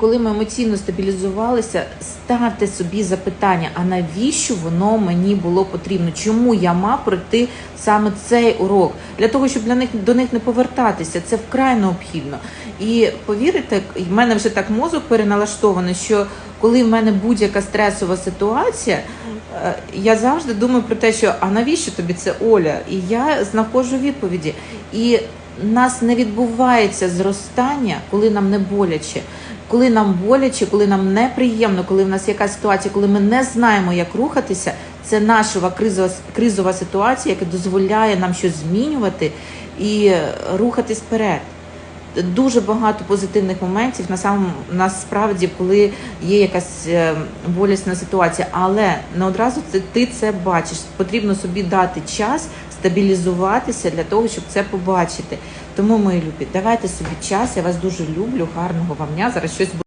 Коли ми емоційно стабілізувалися, ставте собі запитання: а навіщо воно мені було потрібно? Чому я мав пройти саме цей урок? Для того, щоб для них до них не повертатися, це вкрай необхідно. І повірите, в мене вже так мозок переналаштований, що коли в мене будь-яка стресова ситуація, е, я завжди думаю про те, що а навіщо тобі це Оля? І я знаходжу відповіді. І нас не відбувається зростання, коли нам не боляче. Коли нам боляче, коли нам неприємно, коли в нас якась ситуація, коли ми не знаємо, як рухатися, це наша кризова, кризова ситуація, яка дозволяє нам щось змінювати і рухатись вперед. Дуже багато позитивних моментів на самому насправді, коли є якась е, болісна ситуація, але не одразу ти, ти це бачиш. Потрібно собі дати час стабілізуватися для того, щоб це побачити. Тому, мої любі, давайте собі час. Я вас дуже люблю. Гарного вам дня. Зараз щось.